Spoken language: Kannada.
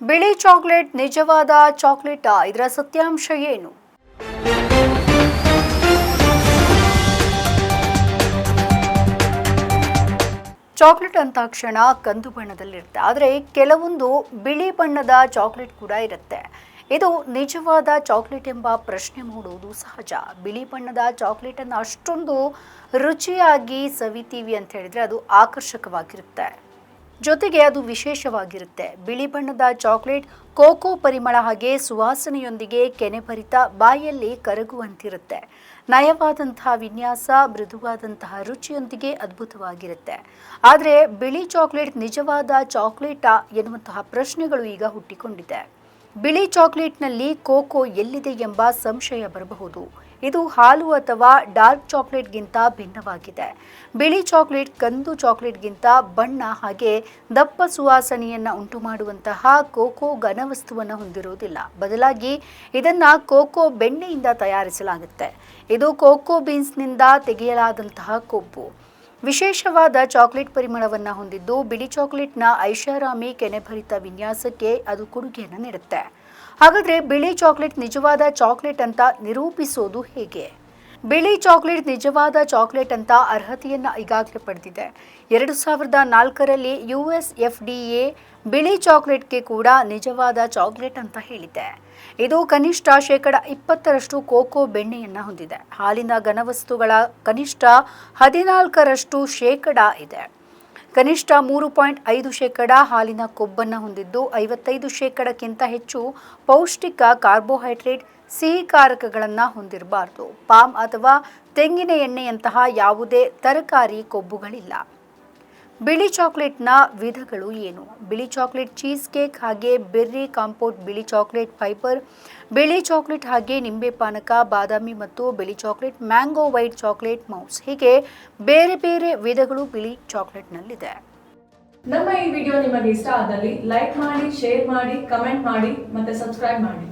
ಬಿಳಿ ಚಾಕ್ಲೇಟ್, ನಿಜವಾದ ಚಾಕ್ಲೇಟಾ, ಇದರ ಸತ್ಯಾಂಶ ಏನು? ಚಾಕ್ಲೇಟ್ ಅಂತಾಕ್ಷಣ ಕಂದು ಬಣ್ಣದಲ್ಲಿರುತ್ತೆ. ಆದರೆ ಕೆಲವೊಂದು ಬಿಳಿ ಬಣ್ಣದ ಚಾಕ್ಲೇಟ್ ಕೂಡ ಇರುತ್ತೆ. ಇದು ನಿಜವಾದ ಚಾಕ್ಲೇಟ್ ಎಂಬ ಪ್ರಶ್ನೆ ಮೂಡುವುದು ಸಹಜ. ಬಿಳಿ ಬಣ್ಣದ ಚಾಕ್ಲೇಟನ್ನು ಅಷ್ಟೊಂದು ರುಚಿಯಾಗಿ ಸವಿತೀವಿ ಅಂತ ಹೇಳಿದರೆ ಅದು ಆಕರ್ಷಕವಾಗಿರುತ್ತೆ. ಜೊತೆಗೆ ಅದು ವಿಶೇಷವಾಗಿರುತ್ತೆ. ಬಿಳಿ ಬಣ್ಣದ ಚಾಕ್ಲೇಟ್, ಕೋಕೋ ಪರಿಮಳ ಹಾಗೆ ಸುವಾಸನೆಯೊಂದಿಗೆ ಕೆನೆಭರಿತ ಬಾಯಲ್ಲಿ ಕರಗುವಂತಿರುತ್ತೆ. ನಯವಾದಂತಹ ವಿನ್ಯಾಸ, ಮೃದುವಾದಂತಹ ರುಚಿಯೊಂದಿಗೆ ಅದ್ಭುತವಾಗಿರುತ್ತೆ. ಆದರೆ ಬಿಳಿ ಚಾಕ್ಲೇಟ್ ನಿಜವಾದ ಚಾಕ್ಲೇಟಾ ಎನ್ನುವಂತಹ ಪ್ರಶ್ನೆಗಳು ಈಗ ಹುಟ್ಟಿಕೊಂಡಿದೆ. ಬಿಳಿ ಚಾಕ್ಲೇಟ್ನಲ್ಲಿ ಕೋಕೋ ಎಲ್ಲಿದೆ ಎಂಬ ಸಂಶಯ ಬರಬಹುದು. ಇದು ಹಾಲು ಅಥವಾ ಡಾರ್ಕ್ ಚಾಕ್ಲೇಟ್ಗಿಂತ ಭಿನ್ನವಾಗಿದೆ. ಬಿಳಿ ಚಾಕ್ಲೇಟ್, ಕಂದು ಚಾಕ್ಲೇಟ್ಗಿಂತ ಬಣ್ಣ ಹಾಗೆ ದಪ್ಪ ಸುವಾಸನೆಯನ್ನು ಉಂಟು ಮಾಡುವಂತಹ ಕೋಕೋ ಘನವಸ್ತುವನ್ನು ಹೊಂದಿರುವುದಿಲ್ಲ. ಬದಲಾಗಿ ಇದನ್ನು ಕೋಕೋ ಬೆಣ್ಣೆಯಿಂದ ತಯಾರಿಸಲಾಗುತ್ತೆ. ಇದು ಕೋಕೋ ಬೀನ್ಸ್ನಿಂದ ತೆಗೆಯಲಾದಂತಹ ಕೊಬ್ಬು. ವಿಶೇಷವಾದ ಚಾಕ್ಲೇಟ್ ಪರಿಮಳವನ್ನು ಹೊಂದಿದ್ದು ಬಿಳಿ ಚಾಕ್ಲೇಟ್ನ ಐಷಾರಾಮಿ ಕೆನೆಭರಿತ ವಿನ್ಯಾಸಕ್ಕೆ ಅದು ಕೊಡುಗೆಯನ್ನು ನೀಡುತ್ತೆ. ಹಾಗಾದರೆ ಬಿಳಿ ಚಾಕ್ಲೇಟ್ ನಿಜವಾದ ಚಾಕ್ಲೇಟ್ ಅಂತ ನಿರೂಪಿಸೋದು ಹೇಗೆ? ಬಿಳಿ ಚಾಕ್ಲೇಟ್ ನಿಜವಾದ ಚಾಕ್ಲೇಟ್ ಅಂತ ಅರ್ಹತೆಯನ್ನು ಈಗಾಗಲೇ ಪಡೆದಿದೆ. ಎರಡು ಸಾವಿರದ ನಾಲ್ಕರಲ್ಲಿ U S F D A ಬಿಳಿ ಚಾಕ್ಲೇಟ್ಗೆ ಕೂಡ ನಿಜವಾದ ಚಾಕ್ಲೇಟ್ ಅಂತ ಹೇಳಿದೆ. ಇದು ಕನಿಷ್ಠ ಶೇಕಡ ಇಪ್ಪತ್ತರಷ್ಟು ಕೋಕೋ ಬೆಣ್ಣೆಯನ್ನು ಹೊಂದಿದೆ. ಹಾಲಿನ ಘನವಸ್ತುಗಳ ಕನಿಷ್ಠ ಹದಿನಾಲ್ಕರಷ್ಟು ಶೇಕಡ ಇದೆ. ಕನಿಷ್ಠ ಮೂರು ಪಾಯಿಂಟ್ ಐದು ಶೇಕಡ ಹಾಲಿನ ಕೊಬ್ಬನ್ನು ಹೊಂದಿದ್ದು ಐವತ್ತೈದು ಶೇಕಡಕ್ಕಿಂತ ಹೆಚ್ಚು ಪೌಷ್ಟಿಕ ಕಾರ್ಬೋಹೈಡ್ರೇಟ್ ಸಿಹಿಕಾರಕಗಳನ್ನು ಹೊಂದಿರಬಾರ್ದು. ಪಾಮ್ ಅಥವಾ ತೆಂಗಿನ ಎಣ್ಣೆಯಂತಹ ಯಾವುದೇ ತರಕಾರಿ ಕೊಬ್ಬುಗಳಿಲ್ಲ. ಬಿಳಿ ಚಾಕ್ಲೇಟ್ನ ವಿಧಗಳು ಏನು? ಬಿಳಿ ಚಾಕ್ಲೇಟ್ ಚೀಸ್ ಕೇಕ್ ಹಾಗೆ ಬೆರ್ರಿ ಕಾಂಪೋಟ್, ಬಿಳಿ ಚಾಕ್ಲೇಟ್ ಫೈಬರ್ ಬಿಳಿ ಚಾಕ್ಲೇಟ್ ಹಾಗೆ ನಿಂಬೆ ಪಾನಕ, ಬಾದಾಮಿ ಮತ್ತು ಬಿಳಿ chocolate mango white chocolate mousse. ಹೀಗೆ ಬೇರೆ ಬೇರೆ ವಿಧಗಳು ಬಿಳಿ ಚಾಕ್ಲೇಟ್ನಲ್ಲಿದೆ. ನಮ್ಮ ಈ ವಿಡಿಯೋ ನಿಮಗೆ ಇಷ್ಟ ಆದಲ್ಲಿ ಲೈಕ್ ಮಾಡಿ, ಶೇರ್ ಮಾಡಿ, ಕಮೆಂಟ್ ಮಾಡಿ ಮತ್ತೆ ಸಬ್ಸ್ಕ್ರೈಬ್ ಮಾಡಿ.